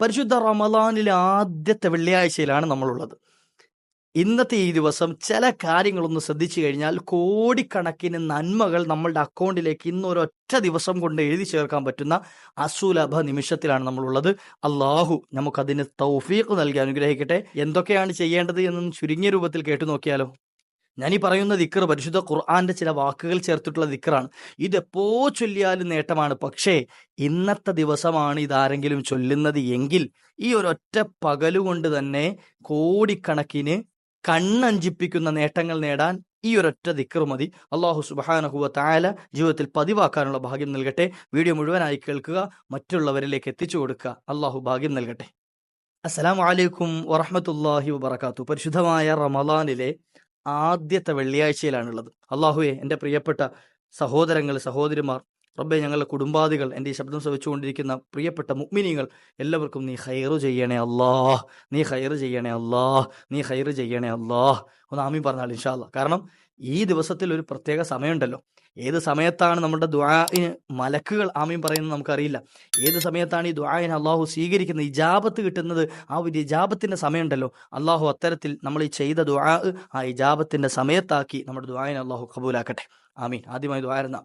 പരിശുദ്ധ റമലാനിലെ ആദ്യത്തെ വെള്ളിയാഴ്ചയിലാണ് നമ്മളുള്ളത്. ഇന്നത്തെ ഈ ദിവസം ചില കാര്യങ്ങളൊന്ന് ശ്രദ്ധിച്ചു കഴിഞ്ഞാൽ കോടിക്കണക്കിന് നന്മകൾ നമ്മളുടെ അക്കൗണ്ടിലേക്ക് ഇന്ന് ഒരൊറ്റ ദിവസം കൊണ്ട് എഴുതി ചേർക്കാൻ പറ്റുന്ന അസുലഭ നിമിഷത്തിലാണ് നമ്മളുള്ളത്. അള്ളാഹു നമുക്കതിന് തൗഫീഖ് നൽകി അനുഗ്രഹിക്കട്ടെ. എന്തൊക്കെയാണ് ചെയ്യേണ്ടത് എന്ന് ചുരുങ്ങിയ രൂപത്തിൽ കേട്ടു നോക്കിയാലോ? ഞാൻ ഈ പറയുന്ന ദിക്കർ പരിശുദ്ധ ഖുർആന്റെ ചില വാക്കുകൾ ചേർത്തിട്ടുള്ള ദിക്കറാണ് ഇതെപ്പോ ചൊല്ലിയാലും നേട്ടമാണ്. പക്ഷേ ഇന്നത്തെ ദിവസമാണ് ഇതാരെങ്കിലും ചൊല്ലുന്നത് എങ്കിൽ ഈ ഒരൊറ്റ പകലുകൊണ്ട് തന്നെ കോടിക്കണക്കിന് കണ്ണഞ്ചിപ്പിക്കുന്ന നേട്ടങ്ങൾ നേടാൻ ഈ ഒരൊറ്റ ദിക്കർ മതി. അള്ളാഹു സുബാനഹുവ തായാല ജീവിതത്തിൽ പതിവാക്കാനുള്ള ഭാഗ്യം നൽകട്ടെ. വീഡിയോ മുഴുവനായി കേൾക്കുക മറ്റുള്ളവരിലേക്ക് എത്തിച്ചു കൊടുക്കുക. അള്ളാഹു ഭാഗ്യം നൽകട്ടെ. അസ്സലാമു വലൈക്കും വറഹമത്തല്ലാഹി വബർക്കാത്തു പരിശുദ്ധമായ റമദാനിലെ ആദ്യത്തെ വെള്ളിയാഴ്ചയിലാണുള്ളത്. അള്ളാഹുവെ എന്റെ പ്രിയപ്പെട്ട സഹോദരങ്ങൾ സഹോദരിമാർ റബ്ബെ ഞങ്ങളുടെ കുടുംബാദികൾ എന്റെ ഈ ശബ്ദം ശ്രവിച്ചുകൊണ്ടിരിക്കുന്ന പ്രിയപ്പെട്ട മുഗ്മിനികൾ എല്ലാവർക്കും നീ ഹൈറു ചെയ്യണേ അല്ലാഹ് നീ ഹൈറ് ചെയ്യണേ അല്ലാഹ് നീ ഹൈറ് ചെയ്യണേ അല്ലാഹ് ഒന്ന് ആമി പറഞ്ഞാൽ ഇൻഷാല്ല കാരണം ഈ ദിവസത്തിൽ ഒരു പ്രത്യേക സമയമുണ്ടല്ലോ. ഏത് സമയത്താണ് നമ്മുടെ ദ്വായിന് മലക്കുകൾ ആമീൻ പറയുന്നത് നമുക്കറിയില്ല. ഏത് സമയത്താണ് ഈ ദ്വായിന് അള്ളാഹു സ്വീകരിക്കുന്നത് ഇജാബത്ത് കിട്ടുന്നത്? ആ ഒരു ഇജാബത്തിന്റെ സമയമുണ്ടല്ലോ. അള്ളാഹു അത്തരത്തിൽ നമ്മൾ ഈ ചെയ്ത ദ്വാ ആ ഇജാബത്തിന്റെ സമയത്താക്കി നമ്മുടെ ദ്വായിനെ അള്ളാഹു കബൂലാക്കട്ടെ. ആമീൻ. ആദ്യമായി ദ്വാരുന്ന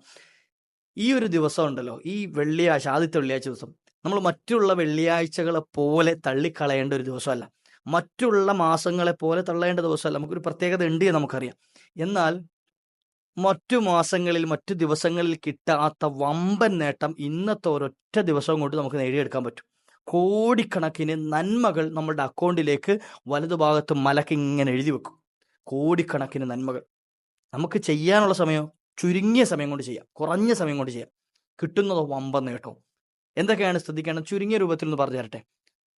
ഈ ഒരു ദിവസം ഉണ്ടല്ലോ ഈ വെള്ളിയാഴ്ച ആദ്യത്തെ വെള്ളിയാഴ്ച ദിവസം നമ്മൾ മറ്റുള്ള വെള്ളിയാഴ്ചകളെ പോലെ തള്ളിക്കളയേണ്ട ഒരു ദിവസമല്ല. മറ്റുള്ള മാസങ്ങളെ പോലെ തള്ളേണ്ട ദിവസമല്ല. നമുക്കൊരു പ്രത്യേകത ഉണ്ട് നമുക്കറിയാം. എന്നാൽ മറ്റു മാസങ്ങളിൽ മറ്റു ദിവസങ്ങളിൽ കിട്ടാത്ത വമ്പൻ നേട്ടം ഇന്നത്തെ ഒരൊറ്റ ദിവസം കൊണ്ട് നമുക്ക് നേടിയെടുക്കാൻ പറ്റും. കോടിക്കണക്കിന് നന്മകൾ നമ്മളുടെ അക്കൗണ്ടിലേക്ക് വലതുഭാഗത്ത് മലക്ക് ഇങ്ങനെ എഴുതി വെക്കും. കോടിക്കണക്കിന് നന്മകൾ. നമുക്ക് ചെയ്യാനുള്ള സമയം ചുരുങ്ങിയ സമയം കൊണ്ട് ചെയ്യാം. കുറഞ്ഞ സമയം കൊണ്ട് ചെയ്യാം. കിട്ടുന്നതോ വമ്പൻ നേട്ടവും. എന്തൊക്കെയാണ് ശ്രദ്ധിക്കേണ്ടത്? ചുരുങ്ങിയ രൂപത്തിൽ ഒന്ന് പറഞ്ഞു തരട്ടെ.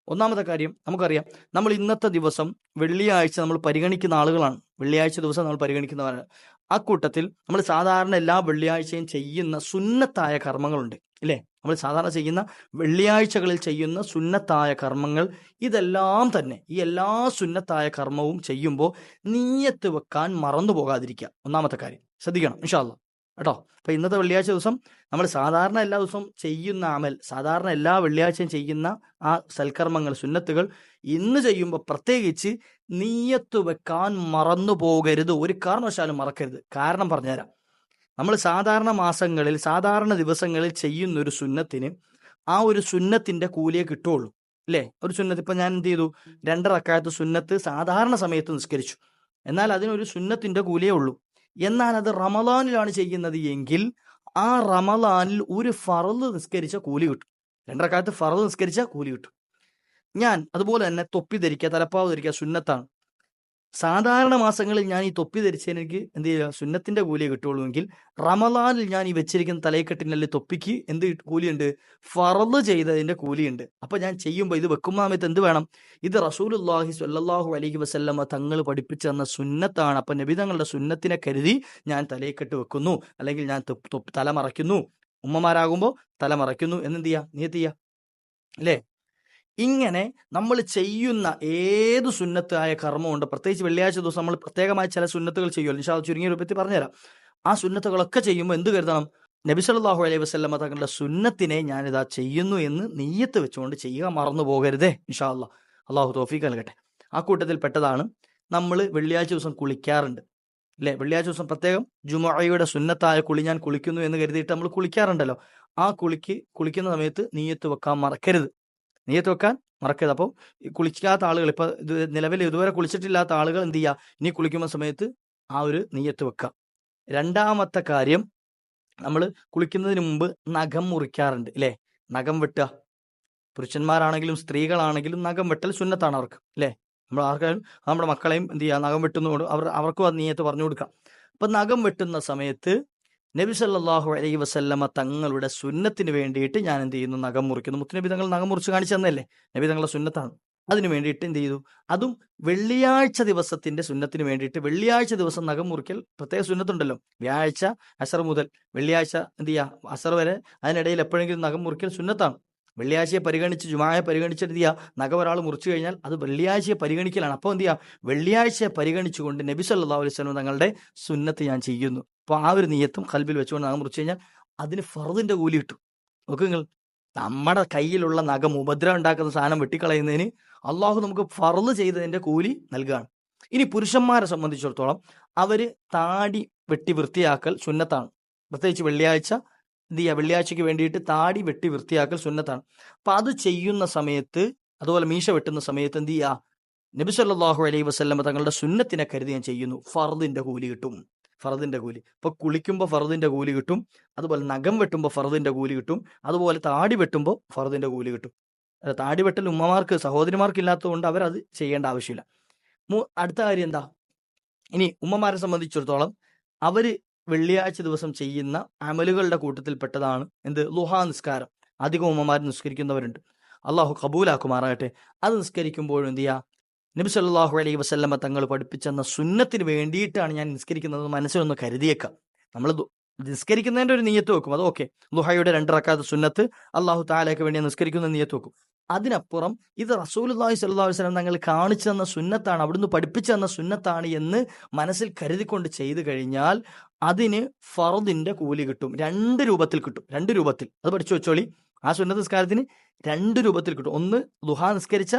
ഒന്നാമത്തെ കാര്യം നമുക്കറിയാം. നമ്മൾ ഇന്നത്തെ ദിവസം വെള്ളിയാഴ്ച നമ്മൾ പരിഗണിക്കുന്ന ആളുകളാണ്. വെള്ളിയാഴ്ച ദിവസം നമ്മൾ പരിഗണിക്കുന്നവരാണ്. ആ കൂട്ടത്തിൽ നമ്മൾ സാധാരണ എല്ലാ വെള്ളിയാഴ്ചയും ചെയ്യുന്ന സുന്നത്തായ കർമ്മങ്ങളുണ്ട് ഇല്ലേ? നമ്മൾ സാധാരണ ചെയ്യുന്ന വെള്ളിയാഴ്ചകളിൽ ചെയ്യുന്ന സുന്നത്തായ കർമ്മങ്ങൾ ഇതെല്ലാം തന്നെ ഈ എല്ലാ സുന്നത്തായ കർമ്മവും ചെയ്യുമ്പോൾ നീയത്ത് വെക്കാൻ മറന്നു പോകാതിരിക്കുക ഒന്നാമത്തെ കാര്യം. ശ്രദ്ധിക്കണം ഇൻഷാല്ല കേട്ടോ? അപ്പൊ ഇന്നത്തെ വെള്ളിയാഴ്ച ദിവസം നമ്മൾ സാധാരണ എല്ലാ ദിവസവും ചെയ്യുന്ന അമൽ സാധാരണ എല്ലാ വെള്ളിയാഴ്ചയും ചെയ്യുന്ന ആ സൽക്കർമ്മങ്ങൾ സുന്നത്തുകൾ ഇന്ന് ചെയ്യുമ്പോൾ പ്രത്യേകിച്ച് നീയത്ത് വെക്കാൻ മറന്നു പോകരുത്. ഒരു കാരണവശാലും മറക്കരുത്. കാരണം പറഞ്ഞുതരാം. നമ്മൾ സാധാരണ മാസങ്ങളിൽ സാധാരണ ദിവസങ്ങളിൽ ചെയ്യുന്ന ഒരു സുന്നത്തിന് ആ ഒരു സുന്നത്തിന്റെ കൂലിയെ കിട്ടുള്ളൂ അല്ലേ? ഒരു സുന്നത്ത് ഇപ്പൊ ഞാൻ എന്ത് ചെയ്തു? രണ്ടറക്കാലത്ത് സുന്നത്ത് സാധാരണ സമയത്ത് നിസ്കരിച്ചു. എന്നാൽ അതിനൊരു സുന്നത്തിന്റെ കൂലിയേ ഉള്ളൂ. എന്നാൽ അത് റമദാനിലാണ് ചെയ്യുന്നത് എങ്കിൽ ആ റമദാനിൽ ഒരു ഫറൽ നിസ്കരിച്ച കൂലി കിട്ടും. രണ്ടരക്കാലത്ത് ഫറൽ നിസ്കരിച്ച കൂലി കിട്ടും. ഞാൻ അതുപോലെ തന്നെ തൊപ്പി ധരിക്കുക തലപ്പാവ് ധരിക്കുക സുന്നത്താണ്. സാധാരണ മാസങ്ങളിൽ ഞാൻ ഈ തൊപ്പി ധരിച്ചതിന് എനിക്ക് എന്ത് ചെയ്യുക സുന്നത്തിന്റെ കൂലിയെ കിട്ടുള്ളൂ എങ്കിൽ റമദാനിൽ ഞാൻ ഈ വെച്ചിരിക്കുന്ന തലയെക്കെട്ടിനല്ലേ തൊപ്പിക്ക് എന്ത് കൂലിയുണ്ട്? ഫറദ് ചെയ്തതിന്റെ കൂലിയുണ്ട്. അപ്പൊ ഞാൻ ചെയ്യുമ്പോൾ ഇത് വെക്കുന്ന എന്ത് വേണം? ഇത് റസൂലുല്ലാഹി സ്വല്ലല്ലാഹു അലഹി വസല്ലമ തങ്ങൾ പഠിപ്പിച്ചു തന്ന സുന്നത്താണ്. അപ്പൊ നബി തങ്ങളുടെ സുന്നത്തിനെ കരുതി ഞാൻ തലയെക്കെട്ട് വെക്കുന്നു. അല്ലെങ്കിൽ ഞാൻ തല മറയ്ക്കുന്നു. ഉമ്മമാരാകുമ്പോൾ തല മറയ്ക്കുന്നു. എന്നെന്ത് ചെയ്യാ? നീ എത്തിയ അല്ലേ? ഇങ്ങനെ നമ്മൾ ചെയ്യുന്ന ഏത് സുന്നത്തായ കർമ്മമുണ്ട് പ്രത്യേകിച്ച് വെള്ളിയാഴ്ച ദിവസം നമ്മൾ പ്രത്യേകമായി ചില സുന്നത്തുകൾ ചെയ്യുമല്ലോ. നിഷാദ് ചുരുങ്ങിയ രൂപത്തിൽ പറഞ്ഞുതരാം. ആ സുന്നത്തുകളൊക്കെ ചെയ്യുമ്പോൾ എന്ത് കരുതണം? നബി സല്ലല്ലാഹു അലൈഹി വസല്ലമ തങ്ങളുടെ സുന്നത്തിനെ ഞാനിതാ ചെയ്യുന്നു എന്ന് നെയ്യത്ത് വെച്ചുകൊണ്ട് ചെയ്യുക മറന്നു പോകരുതേ നിഷാ അല്ലാ അള്ളാഹു തോഫീക്ക് നൽകട്ടെ. ആ കൂട്ടത്തിൽ പെട്ടതാണ് നമ്മൾ വെള്ളിയാഴ്ച ദിവസം കുളിക്കാറുണ്ട്. അല്ലേ? വെള്ളിയാഴ്ച ദിവസം പ്രത്യേകം ജുമഅയുടെ സുന്നത്തായ കുളി ഞാൻ കുളിക്കുന്നു എന്ന് കരുതിയിട്ട് നമ്മൾ കുളിക്കാറുണ്ടല്ലോ. ആ കുളിക്ക് കുളിക്കുന്ന സമയത്ത് നീയത്ത് വെക്കാൻ മറക്കരുത്. നീയത്ത് വെക്കാൻ മറക്കരുത്. അപ്പോൾ കുളിക്കാത്ത ആളുകൾ ഇപ്പൊ ഇത് നിലവിൽ ഇതുവരെ കുളിച്ചിട്ടില്ലാത്ത ആളുകൾ എന്ത് ചെയ്യുക? ഇനി കുളിക്കുന്ന സമയത്ത് ആ ഒരു നീയത്ത് വെക്കുക. രണ്ടാമത്തെ കാര്യം നമ്മൾ കുളിക്കുന്നതിന് മുമ്പ് നഖം മുറിക്കാറുണ്ട് അല്ലേ? നഖം വെട്ടുക. പുരുഷന്മാരാണെങ്കിലും സ്ത്രീകളാണെങ്കിലും നഖം വെട്ടൽ സുന്നത്താണ് അവർക്ക് അല്ലേ? നമ്മൾ ആർക്കാരും നമ്മുടെ മക്കളെയും എന്ത് ചെയ്യുക? നഖം വെട്ടുന്നതുകൊണ്ട് അവർ അവർക്കും അത് നീയത്ത് പറഞ്ഞു കൊടുക്കാം അപ്പൊ നഖം വെട്ടുന്ന സമയത്ത് നബി സല്ലാഹു അലൈഹി വസല്ലമ തങ്ങളുടെ സുന്നത്തിന് വേണ്ടിയിട്ട് ഞാൻ എന്ത് ചെയ്യുന്നു? നഖം മുറിക്കുന്നു. മുത്തുനബി തങ്ങൾ നഖം മുറിച്ച് കാണിച്ചു തന്നല്ലേ നബി തങ്ങളുടെ സുന്നത്താണ്. അതിനു വേണ്ടിയിട്ട് എന്ത് ചെയ്തു? അതും വെള്ളിയാഴ്ച ദിവസത്തിന്റെ സുന്നത്തിന് വേണ്ടിയിട്ട് വെള്ളിയാഴ്ച ദിവസം നഖം മുറിക്കൽ പ്രത്യേക സുന്നത്തുണ്ടല്ലോ. വ്യാഴാഴ്ച അസർ മുതൽ വെള്ളിയാഴ്ച എന്ത് ചെയ്യുക അസർ വരെ അതിനിടയിൽ എപ്പോഴെങ്കിലും നഖം മുറിക്കൽ സുന്നത്താണ്. വെള്ളിയാഴ്ചയെ പരിഗണിച്ച് ജുമായെ പരിഗണിച്ച് എന്ത് ചെയ്യുക നഖം ഒരാൾ മുറിച്ചു കഴിഞ്ഞാൽ അത് വെള്ളിയാഴ്ചയെ പരിഗണിക്കലാണ്. അപ്പോൾ എന്ത് ചെയ്യുക വെള്ളിയാഴ്ചയെ പരിഗണിച്ചുകൊണ്ട് നബി സല്ലല്ലാഹു അലൈഹി തങ്ങളുടെ സുന്നത്ത് ഞാൻ ചെയ്യുന്നു. അപ്പോൾ ആ ഒരു നീയത്തും കൽബിൽ വെച്ചുകൊണ്ട് നഖം മുറിച്ചു കഴിഞ്ഞാൽ അതിന് ഫർദിന്റെ കൂലി കിട്ടും. നോക്ക് നിങ്ങൾ നമ്മുടെ കയ്യിലുള്ള നഖം ഉപദ്രവം ഉണ്ടാക്കുന്ന സാധനം വെട്ടിക്കളയുന്നതിന് അള്ളാഹു നമുക്ക് ഫറുദ് ചെയ്തതിന്റെ കൂലി നൽകുകയാണ് ഇനി പുരുഷന്മാരെ സംബന്ധിച്ചിടത്തോളം അവർ താടി വെട്ടി വൃത്തിയാക്കൽ സുന്നത്താണ്. പ്രത്യേകിച്ച് വെള്ളിയാഴ്ച എന്ത് ചെയ്യുക വെള്ളിയാഴ്ചയ്ക്ക് വേണ്ടിയിട്ട് താടി വെട്ടി വൃത്തിയാക്കൽ സുന്നത്താണ്. അപ്പൊ അത് ചെയ്യുന്ന സമയത്ത് അതുപോലെ മീശ വെട്ടുന്ന സമയത്ത് എന്ത് ചെയ്യുക നബി സല്ലല്ലാഹു അലൈഹി വസ്ലമ തങ്ങളുടെ സുന്നത്തിനെ കരുതി ഞാൻ ചെയ്യുന്നു. ഫർദിന്റെ കൂലി കിട്ടും. ഫർദിന്റെ കൂലി. ഇപ്പൊ കുളിക്കുമ്പോൾ ഫർദിന്റെ കൂലി കിട്ടും. അതുപോലെ നഖം വെട്ടുമ്പോൾ ഫർദിന്റെ കൂലി കിട്ടും. അതുപോലെ താടി വെട്ടുമ്പോൾ ഫർദിന്റെ കൂലി കിട്ടും. താടി വെട്ടൽ ഉമ്മമാർക്ക് സഹോദരിമാർക്ക് ഇല്ലാത്തതുകൊണ്ട് അവരത് ചെയ്യേണ്ട ആവശ്യമില്ല. അടുത്ത കാര്യം എന്താ? ഇനി ഉമ്മമാരെ സംബന്ധിച്ചിടത്തോളം അവർ വെള്ളിയാഴ്ച ദിവസം ചെയ്യുന്ന അമലുകളുടെ കൂട്ടത്തിൽ പെട്ടതാണ് എന്ത്? ലുഹാ നിസ്കാരം. അധികം ഉമ്മമാർ നിസ്കരിക്കുന്നവരുണ്ട്. അള്ളാഹു കബൂലാക്കുമാറാകട്ടെ. അത് നിസ്കരിക്കുമ്പോഴും എന്ത് ചെയ്യുക നബി സല്ലല്ലാഹു അലൈഹി വസല്ലമ തങ്ങൾ പഠിപ്പിച്ചെന്ന സുന്നത്തിന് വേണ്ടിയിട്ടാണ് ഞാൻ നിസ്കരിക്കുന്നത് മനസ്സിലൊന്ന് കരുതിയേക്കാം. നമ്മൾ നിസ്കരിക്കുന്നതിന്റെ ഒരു നീയത്ത് വെക്കും. അത് ഓക്കെ. ലുഹയുടെ രണ്ട് റക്കാത്ത് സുന്നത്ത് അള്ളാഹു താലയ്ക്ക് വേണ്ടി നിസ്കരിക്കുന്ന നീയത്ത് വെക്കും. അതിനപ്പുറം ഇത് സ്വല്ലല്ലാഹു അലൈഹി വസല്ലം തങ്ങൾ കാണിച്ചു തന്ന സുന്നത്താണ് അവിടുന്ന് പഠിപ്പിച്ചു തന്ന സുന്നത്താണ് എന്ന് മനസ്സിൽ കരുതിക്കൊണ്ട് ചെയ്തു കഴിഞ്ഞാൽ അതിന് ഫർദിന്റെ കൂലി കിട്ടും. രണ്ട് രൂപത്തിൽ കിട്ടും. രണ്ട് രൂപത്തിൽ. അത് പഠിച്ചു വെച്ചോളി. ആ സുന്നത്ത് നിസ്കാരത്തിന് രണ്ട് രൂപത്തിൽ കിട്ടും. ഒന്ന് ദുഹ നിസ്കരിച്ച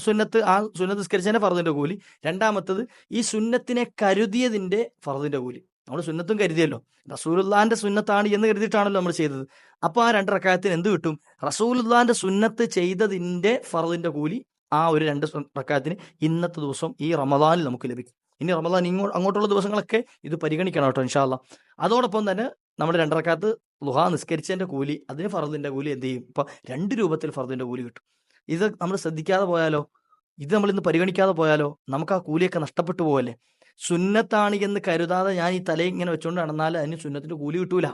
സുന്നത്ത് ആ സുന്നത്ത് നിസ്കരിച്ചതിന്റെ ഫർദിന്റെ കൂലി. രണ്ടാമത്തത് ഈ സുന്നത്തിനെ കരുതിയതിന്റെ ഫർദിന്റെ കൂലി. നമ്മൾ സുന്നത്തും കരുതിയല്ലോ. റസൂലുല്ലാന്റെ സുന്നത്താണ് എന്ന് കരുതിയിട്ടാണല്ലോ നമ്മൾ ചെയ്തത്. അപ്പോൾ ആ രണ്ട് റക്കായത്തിന് എന്ത് കിട്ടും? റസൂലുല്ലാന്റെ സുന്നത്ത് ചെയ്തതിന്റെ ഫർദിന്റെ കൂലി ആ ഒരു രണ്ട് റക്കായത്തിന് ഇന്നത്തെ ദിവസം ഈ റമദാനിൽ നമുക്ക് ലഭിക്കും. ഇനി റമദാൻ ഇങ്ങോ അങ്ങോട്ടുള്ള ദിവസങ്ങളൊക്കെ ഇത് പരിഗണിക്കണം കേട്ടോ ഇൻഷാല്ല അതോടൊപ്പം തന്നെ നമ്മൾ രണ്ടരക്കാത്ത് ലുഹ നിസ്കരിച്ചതിന്റെ കൂലി അതിന് ഫർദിന്റെ കൂലി എന്ത് ചെയ്യും? ഇപ്പൊ രണ്ട് രൂപത്തിൽ ഫർദിന്റെ കൂലി കിട്ടും. ഇത് നമ്മൾ ശ്രദ്ധിക്കാതെ പോയാലോ? ഇത് നമ്മൾ ഇന്ന് പരിഗണിക്കാതെ പോയാലോ? നമുക്ക് ആ കൂലിയൊക്കെ നഷ്ടപ്പെട്ടു പോകല്ലേ സുന്നത്താണ് എന്ന് കരുതാതെ ഞാൻ ഈ തല ഇങ്ങനെ വെച്ചുകൊണ്ട് നടന്നാൽ അതിന് സുന്നത്തിന്റെ കൂലി കിട്ടൂല.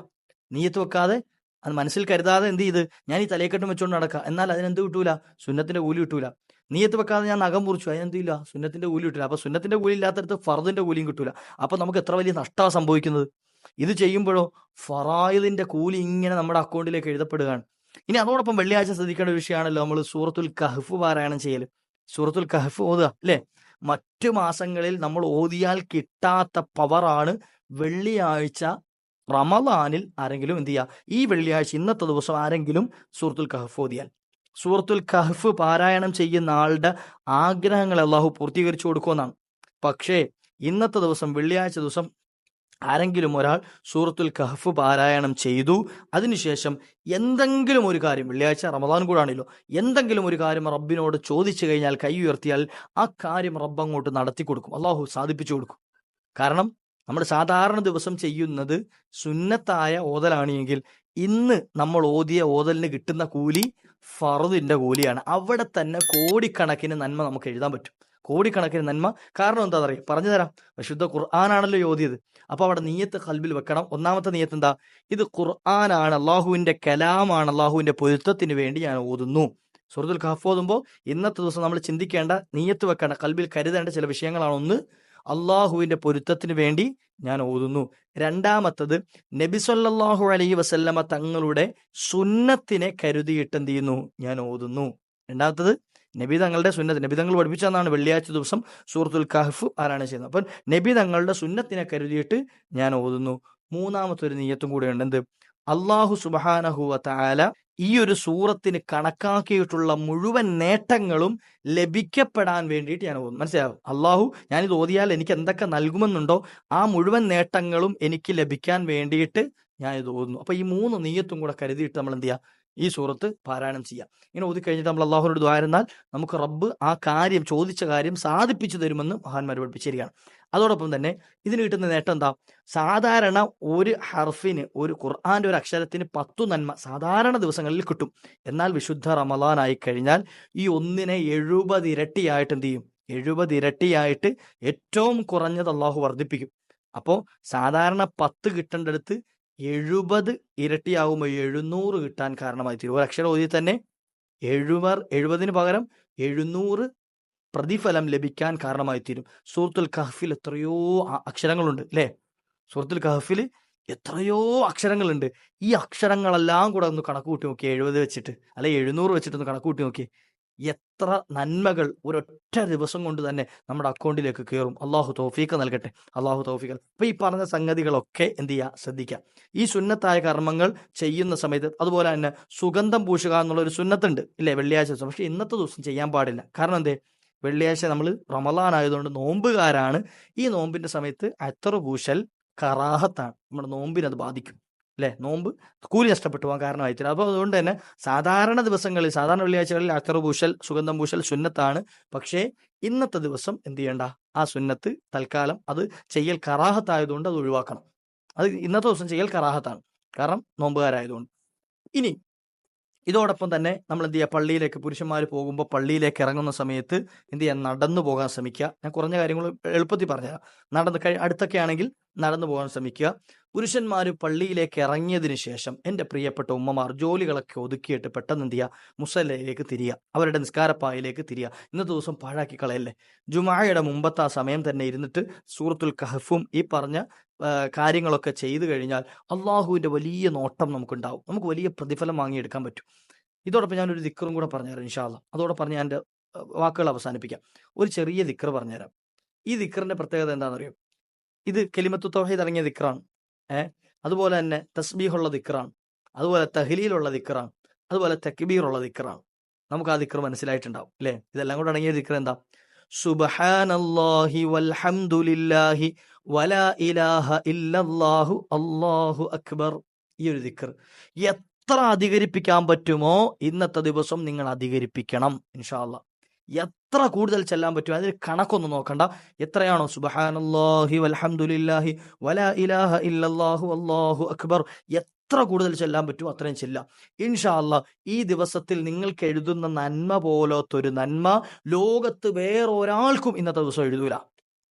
നീയത്ത് വെക്കാതെ അത് മനസ്സിൽ കരുതാതെ എന്ത് ചെയ്ത് ഞാൻ ഈ തലയെക്കെട്ടും വെച്ചുകൊണ്ട് നടക്കുക എന്നാൽ അതിനെന്ത് കിട്ടൂല? സുന്നത്തിന്റെ കൂലി കിട്ടൂല. നീയത്ത് വെക്കാതെ ഞാൻ നഖം മുറിച്ചു. അതിനെന്തില്ല സുന്നത്തിന്റെ കൂലി കിട്ടില്ല അപ്പൊ സുന്നത്തിന്റെ കൂലി ഇല്ലാത്തടത്ത് ഫർദിന്റെ കൂലിയും കിട്ടൂല. അപ്പൊ നമുക്ക് എത്ര വലിയ നഷ്ടമാണ് സംഭവിക്കുന്നത്? ഇത് ചെയ്യുമ്പോഴോ ഫറായിദിന്റെ കൂലി ഇങ്ങനെ നമ്മുടെ അക്കൗണ്ടിലേക്ക് എഴുതപ്പെടുകയാണ്. ഇനി അതോടൊപ്പം വെള്ളിയാഴ്ച ശ്രദ്ധിക്കേണ്ട ഒരു വിഷയമാണല്ലോ നമ്മൾ സൂറത്തുൽ കഹഫ് പാരായണം ചെയ്യൽ സൂറത്തുൽ കഹഫ് ഓതുക അല്ലേ? മറ്റു മാസങ്ങളിൽ നമ്മൾ ഓതിയാൽ കിട്ടാത്ത പവറാണ് വെള്ളിയാഴ്ച റമദാനിൽ ആരെങ്കിലും എന്ത് ചെയ്യുക? ഈ വെള്ളിയാഴ്ച ഇന്നത്തെ ദിവസം ആരെങ്കിലും സൂറത്തുൽ കഹഫ് ഓതിയാൽ. സൂറത്തുൽ കഹഫ് പാരായണം ചെയ്യുന്ന ആളുടെ ആഗ്രഹങ്ങൾ അള്ളാഹു പൂർത്തീകരിച്ചു കൊടുക്കുമെന്നാണ്. പക്ഷേ ഇന്നത്തെ ദിവസം വെള്ളിയാഴ്ച ദിവസം ആരെങ്കിലും ഒരാൾ സൂറത്തുൽ കഹഫ് പാരായണം ചെയ്തു അതിനുശേഷം എന്തെങ്കിലും ഒരു കാര്യം വെള്ളിയാഴ്ച റമദാൻ കൂടാണല്ലോ എന്തെങ്കിലും ഒരു കാര്യം റബ്ബിനോട് ചോദിച്ചു കഴിഞ്ഞാൽ കൈ ഉയർത്തിയാൽ ആ കാര്യം റബ്ബ് അങ്ങോട്ട് നടത്തി കൊടുക്കും അള്ളാഹു സാധിപ്പിച്ചു കൊടുക്കും. കാരണം നമ്മൾ സാധാരണ ദിവസം ചെയ്യുന്നത് സുന്നത്തായ ഓതലാണ് എങ്കിൽ ഇന്ന് നമ്മൾ ഓതിയ ഓതലിന് കിട്ടുന്ന കൂലി ഫറുദിന്റെ കൂലിയാണ്. അവിടെ തന്നെ കോടിക്കണക്കിന് നന്മ നമുക്ക് എഴുതാൻ പറ്റും. കോടിക്കണക്കിന് നന്മ. കാരണം എന്താ പറയുക പറഞ്ഞു തരാം. വിശുദ്ധ ഖുർആാനാണല്ലോ ഓതിയത് അപ്പൊ അവിടെ നീയത്ത് കൽബിൽ വെക്കണം. ഒന്നാമത്തെ നീയത്ത് എന്താ? ഇത് ഖുർആനാണ്. അള്ളാഹുവിന്റെ കലാമാണ്. അള്ളാഹുവിന്റെ പൊരുത്തത്തിന് വേണ്ടി ഞാൻ ഓതുന്നു. സുഹൃത്തുൽ ഖഹഫ് ഓതുമ്പോൾ ഇന്നത്തെ ദിവസം നമ്മൾ ചിന്തിക്കേണ്ട നീയത്ത് വെക്കേണ്ട കൽബിൽ കരുതേണ്ട ചില വിഷയങ്ങളാണ് ഒന്ന് അള്ളാഹുവിന്റെ പൊരുത്തത്തിന് വേണ്ടി ഞാൻ ഓതുന്നു. രണ്ടാമത്തത് നബി സല്ലല്ലാഹു അലൈഹി വസല്ലമ തങ്ങളുടെ സുന്നത്തിനെ കരുതിയിട്ട് എന്ത് ചെയ്യുന്നു? ഞാൻ ഓതുന്നു. രണ്ടാമത്തത് നബി തങ്ങളുടെ സുന്നത്ത് നബി തങ്ങൾ പഠിപ്പിച്ചെന്നാണ് വെള്ളിയാഴ്ച ദിവസം സൂറത്തുൽ കഹഫ് ആരാണ് ചെയ്യുന്നത്. അപ്പം നബി തങ്ങളുടെ സുന്നത്തിനെ കരുതിയിട്ട് ഞാൻ ഓതുന്നു. മൂന്നാമത്തെ ഒരു നീയത്തും കൂടെ ഉണ്ട്. എന്ത്? അള്ളാഹു സുബാനഹുവ താല ഈ ഒരു സൂറത്തിന് കണക്കാക്കിയിട്ടുള്ള മുഴുവൻ നേട്ടങ്ങളും ലഭിക്കപ്പെടാൻ വേണ്ടിയിട്ട് ഞാൻ ഓതുന്നു. മനസ്സിലാവും അള്ളാഹു ഞാനിത് ഓതിയാൽ എനിക്ക് എന്തൊക്കെ നൽകുമെന്നുണ്ടോ ആ മുഴുവൻ നേട്ടങ്ങളും എനിക്ക് ലഭിക്കാൻ വേണ്ടിയിട്ട് ഞാൻ ഇത് ഓതുന്നു. അപ്പൊ ഈ മൂന്ന് നീയത്തും കൂടെ കരുതിയിട്ട് നമ്മൾ എന്ത് ചെയ്യുക? ഈ സൂറത്ത് പാരായണം ചെയ്യാം. ഇങ്ങനെ കഴിഞ്ഞിട്ട് നമ്മൾ അള്ളാഹുരോട് ദ്വാരുന്നാൽ നമുക്ക് റബ്ബ് ആ കാര്യം ചോദിച്ച കാര്യം സാധിപ്പിച്ചു തരുമെന്ന് മഹാന്മാർ പഠിപ്പിച്ചിരിക്കുകയാണ്. അതോടൊപ്പം തന്നെ ഇതിന് കിട്ടുന്ന നേട്ടം എന്താ? സാധാരണ ഒരു ഹർഫിന് ഒരു ഖുർആാന്റെ ഒരു അക്ഷരത്തിന് പത്തു നന്മ സാധാരണ ദിവസങ്ങളിൽ കിട്ടും. എന്നാൽ വിശുദ്ധ റമലാനായി കഴിഞ്ഞാൽ ഈ ഒന്നിനെ എഴുപത് ഇരട്ടിയായിട്ട് എന്ത് ചെയ്യും? എഴുപത് ഇരട്ടിയായിട്ട് ഏറ്റവും കുറഞ്ഞത് അള്ളാഹു വർദ്ധിപ്പിക്കും. അപ്പോൾ സാധാരണ പത്ത് കിട്ടേണ്ടടുത്ത് എഴുപത് ഇരട്ടിയാകുമ്പോൾ എഴുന്നൂറ് കിട്ടാൻ കാരണമായി. തീരും ഒരു അക്ഷരം ഓതി തന്നെ എഴുപർ എഴുപതിന് പകരം എഴുന്നൂറ് പ്രതിഫലം ലഭിക്കാൻ കാരണമായി തീരും. സൂറത്തുൽ കഹഫിൽ എത്രയോ അക്ഷരങ്ങളുണ്ട് അല്ലേ? സൂറത്തുൽ കഹഫിൽ എത്രയോ അക്ഷരങ്ങളുണ്ട്. ഈ അക്ഷരങ്ങളെല്ലാം കൂടെ ഒന്ന് കണക്ക് കൂട്ടി നോക്കി എഴുപത് വെച്ചിട്ട് അല്ലെ എഴുന്നൂറ് വെച്ചിട്ട് ഒന്ന് കണക്ക് കൂട്ടി നോക്കി എത്ര നന്മകൾ ഒരൊറ്റ ദിവസം കൊണ്ട് തന്നെ നമ്മുടെ അക്കൗണ്ടിലേക്ക് കയറും. അള്ളാഹു തൗഫീഖ് നൽകട്ടെ. അള്ളാഹു തൗഫീഖ് അപ്പൊ ഈ പറഞ്ഞ സംഗതികളൊക്കെ എന്ത് ചെയ്യുക ശ്രദ്ധിക്കുക ഈ സുന്നത്തായ കർമ്മങ്ങൾ ചെയ്യുന്ന സമയത്ത് അതുപോലെ തന്നെ സുഗന്ധം പൂശുക എന്നുള്ള ഒരു സുന്നത്തുണ്ട് ഇല്ലേ വെള്ളിയാഴ്ച ദിവസം. പക്ഷെ ഇന്നത്തെ ദിവസം ചെയ്യാൻ പാടില്ല. കാരണം എന്തേ? വെള്ളിയാഴ്ച നമ്മൾ റമലാൻ ആയതുകൊണ്ട് നോമ്പുകാരാണ്. ഈ നോമ്പിന്റെ സമയത്ത് അത്തറ പൂശൽ കറാഹത്താണ്. നമ്മുടെ നോമ്പിനത് ബാധിക്കും. അല്ലെ നോമ്പ് കൂലി നഷ്ടപ്പെട്ടു പോകാൻ കാരണമായി അപ്പോൾ അതുകൊണ്ട് തന്നെ സാധാരണ ദിവസങ്ങളിൽ സാധാരണ വെള്ളിയാഴ്ചകളിൽ അത്തറ പൂശൽ സുഗന്ധം പൂശൽ സുന്നത്താണ്. പക്ഷേ ഇന്നത്തെ ദിവസം എന്ത് ചെയ്യണ്ട? ആ സുന്നത്ത് തൽക്കാലം അത് ചെയ്യൽ കറാഹത്തായതുകൊണ്ട് അത് ഒഴിവാക്കണം. അത് ഇന്നത്തെ ദിവസം ചെയ്യൽ കറാഹത്താണ്. കാരണം നോമ്പുകാരായതുകൊണ്ട്. ഇനി ഇതോടൊപ്പം തന്നെ നമ്മൾ എന്ത് ചെയ്യുക? പള്ളിയിലേക്ക് പുരുഷന്മാർ പോകുമ്പോൾ പള്ളിയിലേക്ക് ഇറങ്ങുന്ന സമയത്ത് എന്ത് ചെയ്യുക? നടന്നു പോകാൻ ശ്രമിക്കുക. ഞാൻ കുറഞ്ഞ കാര്യങ്ങൾ എളുപ്പത്തിൽ പറഞ്ഞുതരാം. നടന്ന് കഴി അടുത്തൊക്കെ ആണെങ്കിൽ നടന്നു പോകാൻ ശ്രമിക്കുക. പുരുഷന്മാർ പള്ളിയിലേക്ക് ഇറങ്ങിയതിന് ശേഷം എന്റെ പ്രിയപ്പെട്ട ഉമ്മമാർ ജോലികളൊക്കെ ഒതുക്കിയിട്ട് പെട്ടെന്ന് എന്ത് ചെയ്യുക മുസല്ലയിലേക്ക് തിരിയുക അവരുടെ നിസ്കാരപ്പായയിലേക്ക് തിരിയുക ഇന്നത്തെ ദിവസം പാഴാക്കി കളയല്ലേ? ജുമായയുടെ മുമ്പത്തെ ആ സമയം തന്നെ ഇരുന്നിട്ട് സൂറത്തുൽ കഹഫും ഈ പറഞ്ഞ കാര്യങ്ങളൊക്കെ ചെയ്തു കഴിഞ്ഞാൽ അള്ളാഹുവിന്റെ വലിയ നോട്ടം നമുക്കുണ്ടാവും. നമുക്ക് വലിയ പ്രതിഫലം വാങ്ങിയെടുക്കാൻ പറ്റും. ഇതോടൊപ്പം ഞാനൊരു ദിക്കറും കൂടെ പറഞ്ഞുതരാം ഇൻഷാല്ല അതോടെ പറഞ്ഞ് എന്റെ വാക്കുകൾ അവസാനിപ്പിക്കാം. ഒരു ചെറിയ ദിക്കർ പറഞ്ഞുതരാം. ഈ ദിക്കറിന്റെ പ്രത്യേകത എന്താണെന്നറിയോ? ഇത് കെലിമത്തു തൗഹീദ് അടങ്ങിയ ദിക്റാണ്. ഏഹ് അതുപോലെ തന്നെ തസ്ബീഹുള്ള ദിക്റാണ്. അതുപോലെ തഹ്ലീലുള്ള ദിക്റാണ്. അതുപോലെ തക്ബീറുള്ള ദിക്റാണ്. നമുക്ക് ആ ദിക്ർ മനസ്സിലായിട്ടുണ്ടാവും അല്ലേ? ഇതെല്ലാം കൂടെ അടങ്ങിയ ദിക്ർ എന്താ? സുബഹാനല്ലാഹി വൽഹംദുലില്ലാഹി വലാ ഇലാഹ ഇല്ലല്ലാഹു അല്ലാഹു അക്ബർ. ഈ ഒരു ദിക്ർ എത്ര അധികരിപ്പിക്കാൻ പറ്റുമോ ഇന്നത്തെ ദിവസം നിങ്ങൾ അധികരിപ്പിക്കണം ഇൻഷാല്ല എത്ര കൂടുതൽ ചെല്ലാൻ പറ്റും? അതിന് കണക്കൊന്നും നോക്കണ്ട. എത്രയാണോ? സുബഹാനല്ലാഹി വൽഹംദുലില്ലാഹി വല ഇലാഹ ഇല്ലാഹു അല്ലാഹു അക്ബർ. എത്ര കൂടുതൽ ചെല്ലാൻ പറ്റുമോ അത്രയും ചെല്ലാം ഇൻഷാ ഈ ദിവസത്തിൽ നിങ്ങൾക്ക് എഴുതുന്ന നന്മ പോലത്തൊരു നന്മ ലോകത്ത് വേറൊരാൾക്കും ഇന്നത്തെ ദിവസം എഴുതൂല.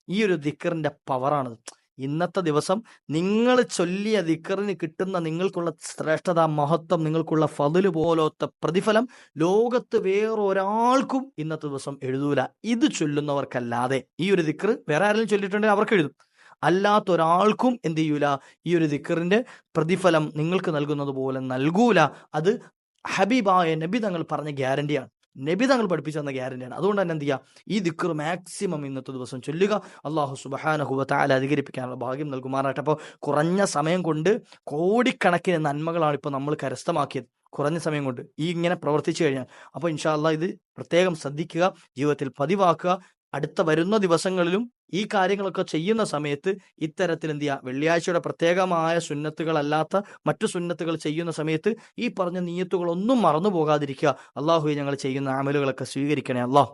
ഈ ഒരു ദിക്കറിന്റെ പവറാണ് ഇന്നത്തെ ദിവസം നിങ്ങൾ ചൊല്ലിയ ദിക്കറിന് കിട്ടുന്ന നിങ്ങൾക്കുള്ള ശ്രേഷ്ഠത മഹത്വം നിങ്ങൾക്കുള്ള ഫതിൽ പോലത്തെ പ്രതിഫലം ലോകത്ത് വേറൊരാൾക്കും ഇന്നത്തെ ദിവസം എഴുതൂല. ഇത് ചൊല്ലുന്നവർക്കല്ലാതെ. ഈ ഒരു ദിക്കർ വേറെ ആരെങ്കിലും ചൊല്ലിയിട്ടുണ്ടെങ്കിൽ അവർക്ക് എഴുതും. അല്ലാത്തൊരാൾക്കും എന്ത് ചെയ്യൂല? ഈ ഒരു ദിക്കറിന്റെ പ്രതിഫലം നിങ്ങൾക്ക് നൽകുന്നത് പോലെ നൽകൂല. അത് ഹബീബായ നബി തങ്ങൾ പറഞ്ഞ ഗ്യാരണ്ടിയാണ്. നബി തങ്ങൾ പഠിപ്പിച്ചു തന്ന ഗ്യാരണ്ടിയാണ്. അതുകൊണ്ട് തന്നെ എന്ത് ചെയ്യുക? ഈ ദിക്കർ മാക്സിമം ഇന്നത്തെ ദിവസം ചൊല്ലുക. അള്ളാഹു സുബഹാനഹുബത്താല അധികരിപ്പിക്കാനുള്ള ഭാഗ്യം നൽകുമാറാട്ടെ അപ്പോൾ കുറഞ്ഞ സമയം കൊണ്ട് കോടിക്കണക്കിന് നന്മകളാണ് ഇപ്പോൾ നമ്മൾ കരസ്ഥമാക്കിയത്. കുറഞ്ഞ സമയം കൊണ്ട് ഈ ഇങ്ങനെ പ്രവർത്തിച്ചു കഴിഞ്ഞാൽ. അപ്പോൾ ഇൻഷാല്ല ഇത് പ്രത്യേകം ശ്രദ്ധിക്കുക ജീവിതത്തിൽ പതിവാക്കുക. അടുത്ത വരുന്ന ദിവസങ്ങളിലും ഈ കാര്യങ്ങളൊക്കെ ചെയ്യുന്ന സമയത്ത് ഇത്തരത്തിൽ എന്ത് ചെയ്യുക വെള്ളിയാഴ്ചയുടെ പ്രത്യേകമായ സുന്നത്തുകളല്ലാത്ത മറ്റു സുന്നത്തുകൾ ചെയ്യുന്ന സമയത്ത് ഈ പറഞ്ഞ നീയത്തുകളൊന്നും മറന്നു പോകാതിരിക്കുക അള്ളാഹു ഞങ്ങൾ ചെയ്യുന്ന അമലുകളൊക്കെ സ്വീകരിക്കണേ അള്ളാഹ്.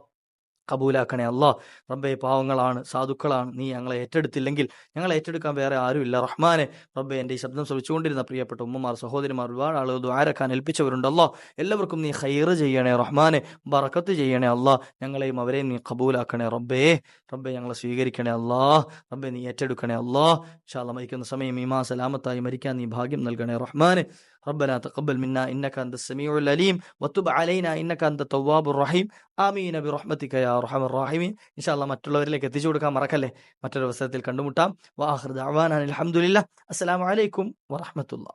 കബൂലാക്കണേ. അല്ലാ റബ്ബെ പാവങ്ങളാണ് സാധുക്കളാണ് നീ ഞങ്ങളെ ഏറ്റെടുത്തില്ലെങ്കിൽ ഞങ്ങളെ ഏറ്റെടുക്കാൻ വേറെ ആരുമില്ല. റഹ്മാനെ റബ്ബെ എന്റെ ഈ ശബ്ദം ശ്രമിച്ചുകൊണ്ടിരുന്ന പ്രിയപ്പെട്ട ഉമ്മമാർ സഹോദരിമാർ ഒരുപാട് ആളുകൾ ദ്വാരക്കാൻ ഏൽപ്പിച്ചവരുണ്ടല്ലോ എല്ലാവർക്കും നീ ഹൈറ് ചെയ്യണേ റഹ്മാനെ ബറക്കത്ത് ചെയ്യണേ. അല്ലാ ഞങ്ങളെയും അവരെയും നീ കബൂലാക്കണേ റബ്ബേ. റബ്ബെ ഞങ്ങളെ സ്വീകരിക്കണേ. അല്ലാ റബ്ബെ നീ ഏറ്റെടുക്കണേ. അല്ലാ ഷാല മരിക്കുന്ന സമയം ഈമാ സലാമത്തായി മരിക്കാൻ നീ ഭാഗ്യം നൽകണേ റഹ്മാനെ. ربنا تقبل منا إنك أنت السميع العليم وتب علينا إنك أنت التواب الرحيم ആമീന ബി റഹ്മത്തിക യാ റഹമർ റഹീമീൻ ഇൻഷാല്ല മറ്റുള്ളവരിലേക്ക് എത്തിച്ചു കൊടുക്കാൻ മറക്കല്ലേ മറ്റൊരു അവസരത്തിൽ കണ്ടുമുട്ടാം വാഹൃദ് അവാൻ അലഹമുല്ല അസ്സലാമലൈക്കും വറഹമത്തുള്ള